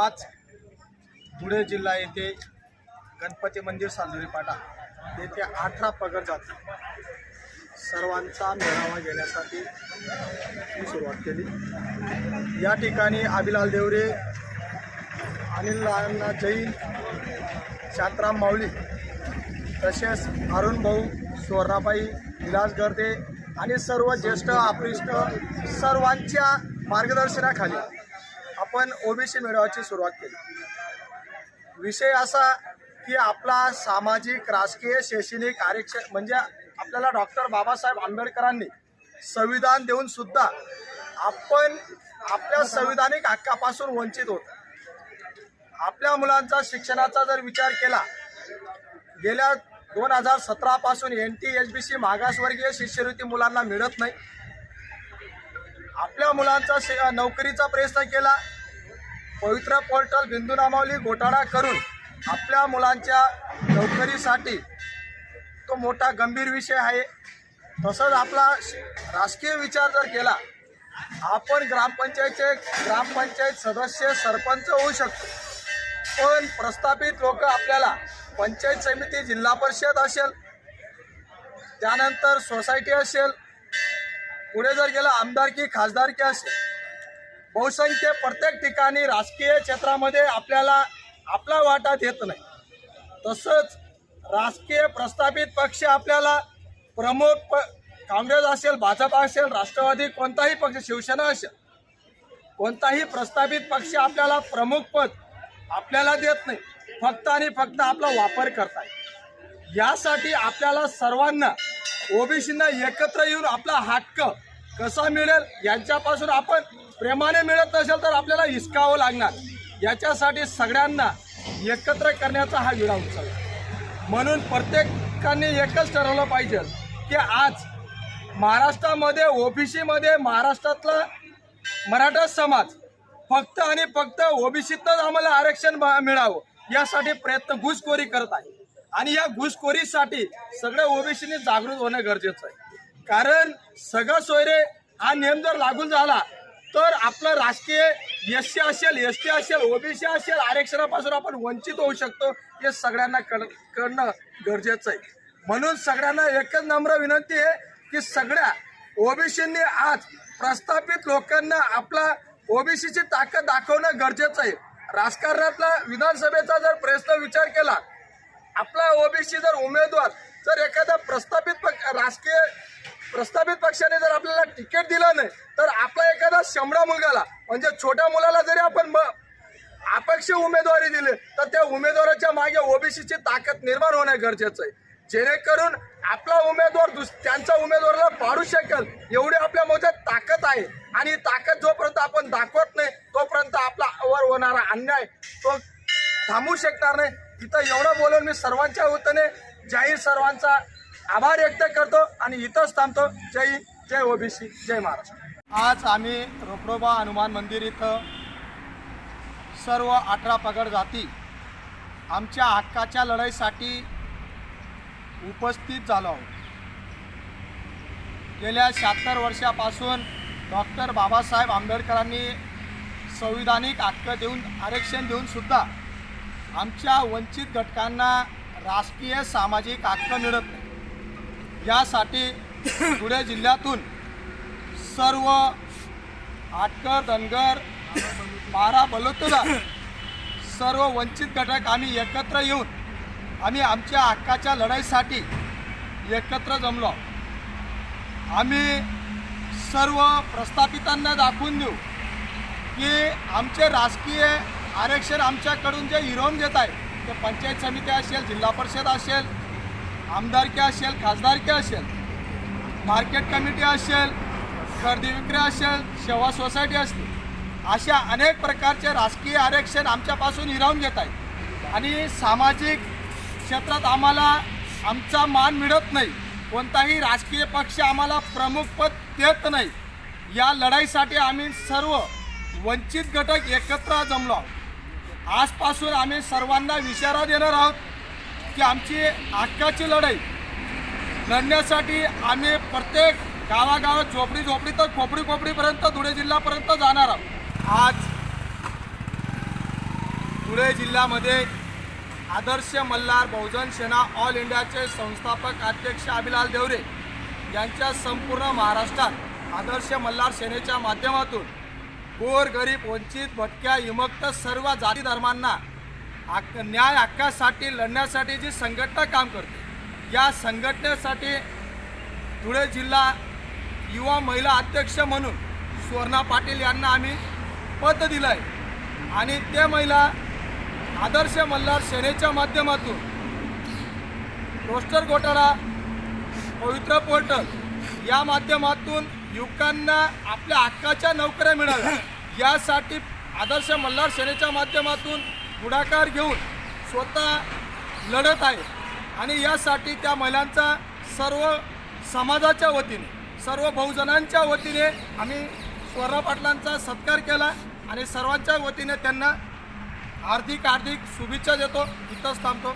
आज धुळे जिल्हा येथे गणपती मंदिर सालुरी पाटा येथे अठरा पगड जाती सर्वांचा मेळावा घेण्यासाठी मी सुरुवात केली. या ठिकाणी आबिलाल देवरे अनिल अण्णा जैन शांतराम माऊली तसेच अरुण भाऊ स्वर्णाबाई विलास गर्दे आणि सर्व ज्येष्ठ आपृष्ट सर्वांच्या मार्गदर्शनाखाली आपण ओबीसी मेळाव्याची सुरुवात केली. विषय असा की आपला सामाजिक राजकीय शैक्षणिक आरक्षण म्हणजे आपल्याला डॉक्टर बाबासाहेब आंबेडकरांनी संविधान देऊन सुद्धा आपण आपल्या संविधानिक हक्कापासून वंचित होत. आपल्या मुलांचा शिक्षणाचा जर विचार केला गेल्या दोन हजार सतरापासून N T H B C मागासवर्गीय शिष्यवृत्ती मुलांना मिळत नाही. आपल्या मुलांचा नोकरीचा प्रयत्न केला. पवित्र पोर्टल बिंदू नामावली घोटाळा करून आपल्या मुलांच्या नोकरीसाठी तो मोठा गंभीर विषय आहे. तसंच आपला श- राजकीय विचार जर केला आपण ग्रामपंचायतचे ग्रामपंचायत सदस्य सरपंच होऊ शकतो. पण प्रस्थापित लोक आपल्याला पंचायत समिती जिल्हा परिषद असेल त्यानंतर सोसायटी असेल पुढे जर गेलं आमदारकी खासदारकी असेल बहुसंख्य प्रत्येक ठिकाणी राजकीय क्षेत्रामध्ये आपल्याला आपला वाटा देत नाही. तसंच राजकीय प्रस्थापित पक्ष आपल्याला प्रमुख प काँग्रेस असेल भाजप असेल राष्ट्रवादी कोणताही पक्ष शिवसेना असेल कोणताही प्रस्थापित पक्ष आपल्याला प्रमुख पद आपल्याला देत नाही. फक्त आणि फक्त आपला वापर करताय यासाठी आपल्याला सर्वांना ओबीसींना एकत्र येऊन आपला हक्क कसा मिळेल यांच्यापासून आपण प्रेमाने मिळत नसेल तर आपल्याला हिसकावं लागणार. याच्यासाठी सगळ्यांना एकत्र करण्याचा हा विडा उत्सव म्हणून प्रत्येकाने एकच ठरवलं पाहिजे की आज महाराष्ट्रामध्ये ओबीसीमध्ये महाराष्ट्रातला मराठा समाज फक्त आणि फक्त ओबीसीतच आम्हाला आरक्षण ब- मिळावं यासाठी प्रयत्न घुसखोरी करत आहे. आणि या घुसखोरीसाठी सगळ्या ओबीसीने जागृत होणं गरजेचं आहे. कारण सगळं सोयरे हा नियम जर लागू झाला तर आपलं राजकीय एस सी असेल एस टी असेल ओबीसी असेल आरक्षणापासून आपण वंचित होऊ शकतो हे सगळ्यांना कळ कळणं गरजेचं आहे. म्हणून सगळ्यांना एकच नम्र विनंती आहे की सगळ्या ओबीसींनी आज प्रस्थापित लोकांना आपला ओबीसीची ताकद दाखवणं गरजेचं आहे. राजकारणातला विधानसभेचा जर प्रश्न विचार केला आपला ओबीसी जर उमेदवार जर एखादा प्रस्थापित पक्ष राजकीय प्रस्थापित पक्षाने जर आपल्याला तिकीट दिलं नाही तर आपला एखादा शंभरा मुलगाला म्हणजे छोट्या मुलाला जरी आपण अपक्ष उमेदवारी दिली तर त्या उमेदवाराच्या मागे ओबीसीची ताकद निर्माण होणं गरजेचं आहे. जेणेकरून आपला उमेदवार दुस त्यांच्या उमेदवाराला पाडू शकेल एवढी आपल्या मोठ्यात ताकद आहे. आणि ताकद जोपर्यंत आपण दाखवत नाही तोपर्यंत आपला वर होणारा अन्याय तो थांबू शकणार नाही. इथं एवढं बोलून मी सर्वांच्या वतीने जाहीर सर्वांचा आभार व्यक्त करतो आणि इथंच थांबतो. जय हिंद, जय ओबीसी जय महाराष्ट्र. आज आम्ही रोकडोबा हनुमान मंदिर इथं सर्व अठरा पगड जाती आमच्या हक्काच्या लढाईसाठी उपस्थित झालो आहोत. गेल्या शहात्तर वर्षापासून डॉक्टर बाबासाहेब आंबेडकरांनी संविधानिक हक्क देऊन आरक्षण देऊनसुद्धा आमच्या वंचित घटकांना राजकीय सामाजिक हक्क मिळत नाही. यासाठी धुळे जिल्ह्यातून सर्व आटकर धनगर बारा बलोतदार सर्व वंचित घटक आम्ही एकत्र येऊन आम्ही आमच्या हक्काच्या लढाईसाठी एकत्र जमलो आम्ही सर्व प्रस्थापितांना दाखवून देऊ की आमचे राजकीय आरक्षण आमच्याकडून जे हिरवून घेत आहे ते पंचायत समिती असेल जिल्हा परिषद असेल आमदारकी असेल खासदारकी असेल मार्केट कमिटी असेल खरेदी विक्री असेल सेवा सोसायटी असतील अशा अनेक प्रकारचे राजकीय आरक्षण आमच्यापासून हिरावून घेत आहेत आणि सामाजिक क्षेत्रात आम्हाला आमचा मान मिळत नाही. कोणताही राजकीय पक्ष आम्हाला प्रमुख पद देत नाही. या लढाईसाठी आम्ही सर्व वंचित घटक एकत्र जमलो आहोत. आजपासून आम्ही सर्वांना इशारा देणार आहोत की आमची हक्काची लढाई लढण्यासाठी आम्ही प्रत्येक गावागावात झोपडी झोपडी तर खोपडी खोपडीपर्यंत धुळे जिल्ह्यापर्यंत जाणार आहोत. आज धुळे जिल्ह्यामध्ये आदर्श मल्हार बहुजन सेना ऑल इंडियाचे संस्थापक अध्यक्ष अभिलाल देवरे यांच्या संपूर्ण महाराष्ट्रात आदर्श मल्हार सेनेच्या माध्यमातून गोर गरीब वंचित भटक्या विमुक्त सर्व जाती धर्मांना हक्क न्याय हक्कासाठी लढण्यासाठी जी संघटना काम करते या संघटनेसाठी धुळे जिल्हा युवा महिला अध्यक्ष म्हणून सुवर्णा पाटील यांना आम्ही पद दिलं आहे आणि ते महिला आदर्श मल्हार सेनेच्या माध्यमातून रोस्टर घोटाळा पवित्र पोर्टल या माध्यमातून युवकांना आपल्या हक्काच्या नोकऱ्या मिळाव्या. यासाठी आदर्श मल्हार सेनेच्या माध्यमातून पुढाकार घेऊन स्वतः लढत आहे. आणि यासाठी त्या महिलांचा सर्व समाजाच्या वतीने सर्व बहुजनांच्या वतीने आम्ही स्वरा पाटलांचा सत्कार केला आणि सर्वांच्या वतीने त्यांना हार्दिक हार्दिक शुभेच्छा देतो. इथंच थांबतो.